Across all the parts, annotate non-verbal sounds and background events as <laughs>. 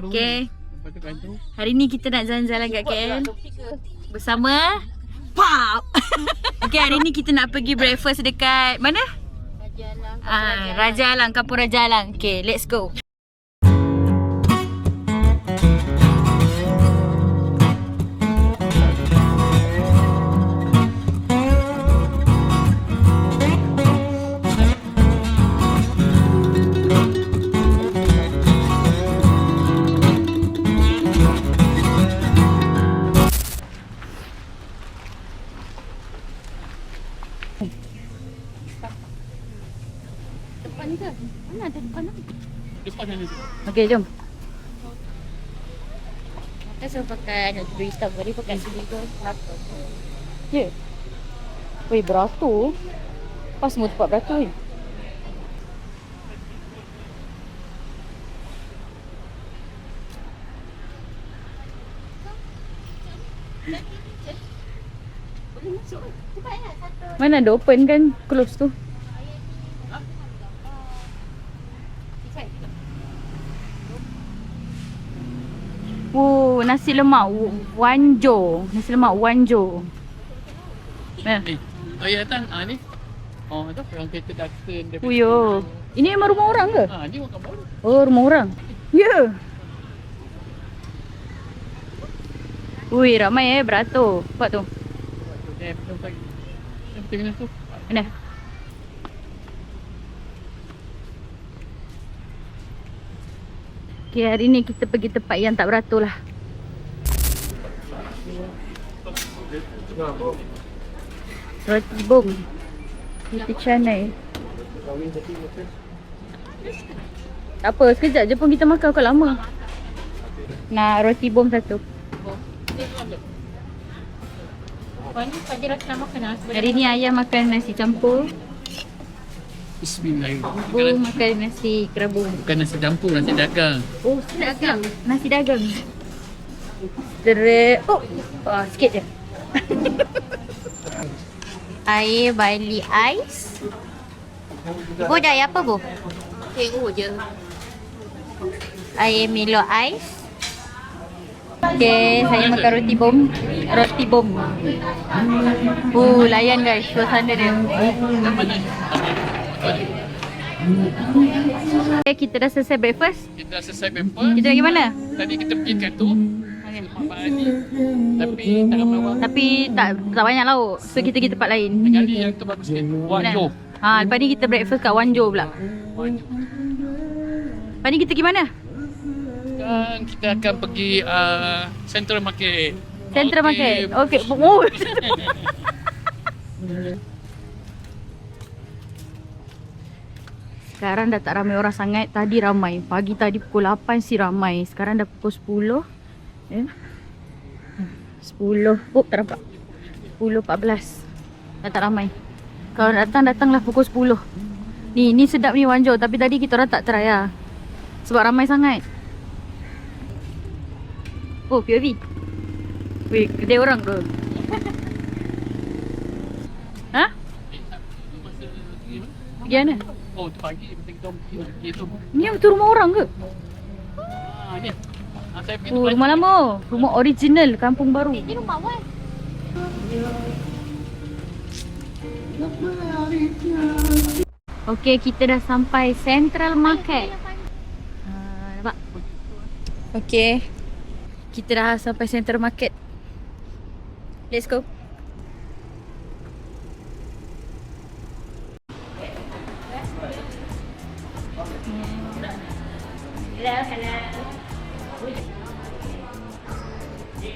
Okay. Kan tu. Hari ni kita nak jalan-jalan kat KL bersama Pop. <laughs> okay, hari ni kita nak pergi breakfast dekat mana? Raja Alang. Ah, Raja Alang, Kampung Raja Alang. Okay, let's go. Mana ada depan tu? Depan sana tu. Okay, jom. Kita suruh pakai nak tidur hitam tadi pakai sini ke? Ya. Weh, beratur. Pas semua tempat beratur ni. Mana ada open kan close tu? Oh, nasi lemak wanjo. Nasi lemak wanjo. Mana? Eh, oh ya datang. Ah ni. Oh, tu orang kereta Duxton daripada Uyo. Ini memang rumah orang ke? Ah, ni makan baru. Oh, rumah orang. Ya. Yeah. Ui, ramai eh beratur. Nampak tu. Eh, belum pagi. Yang tengah tu. Mana? Okay, hari ni kita pergi tempat yang tak beratur lah. Roti bom. Roti canai. Tak apa, sekejap je pun kita makan kau lama. Nak roti bom satu. Hari ni ayah makan nasi campur. Bismillahirrahmanirrahim. Bukan, makan nasi kerabu. bukan nasi campur, nasi dagang. Oh, dagang. Nasi dagang. Tere. Oh, oh sikit je. <laughs> air Bali ais. Bu dah air apa bu? Tengok je. Air Milo ais. Okay, saya makan roti bom. Roti bom. Oh, layan guys suasana dia. Okay, kita dah selesai breakfast. Kita dah selesai pamper. Kita pergi mana? Tadi kita pergi kat tu. Tapi tak ramai orang. Tapi tak tak banyak lauk. So kita pergi tempat lain. Kali yang tu bagus sikit. Wanjo. Ha, lepas ni kita breakfast kat Wanjo pula. Wanjo. Lepas ni kita pergi mana? Sekarang kita akan pergi uh, Central Market. Central Okey. Market. Okey. Oh. <laughs> <laughs> Sekarang dah tak ramai orang sangat. Tadi ramai. Pagi tadi pukul 8 si ramai. Sekarang dah pukul 10. Eh? 10. Oh, tak nampak. 10, 14. Dah tak ramai. Kalau datang, datanglah pukul 10. Ni, ni sedap ni Wanjo. Tapi tadi kita orang tak try lah. Sebab ramai sangat. Oh, POV. Weh, kedai orang tu. <laughs> ha? Pergi mana? Oh, tu pagi pergi tu. Ni betul rumah orang ke? Ah, ni. Ah, saya pergi Oh, rumah lama. Rumah original, kampung baru. Ini rumah awal. Okey, kita dah sampai Central Market. Ha, nampak? Okey. Kita dah sampai Central Market. Let's go. แล้วคณะเดี๋ย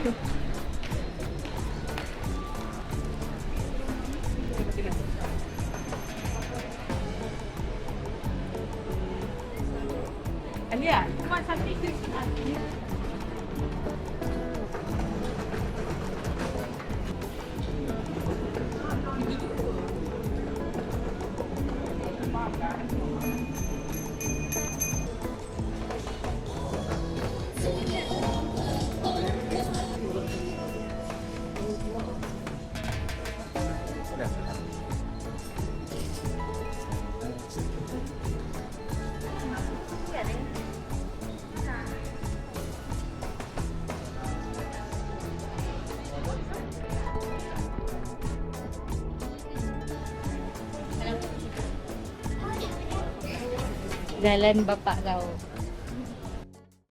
ว Yeah, come on, something. Satu Jalan bapak kau.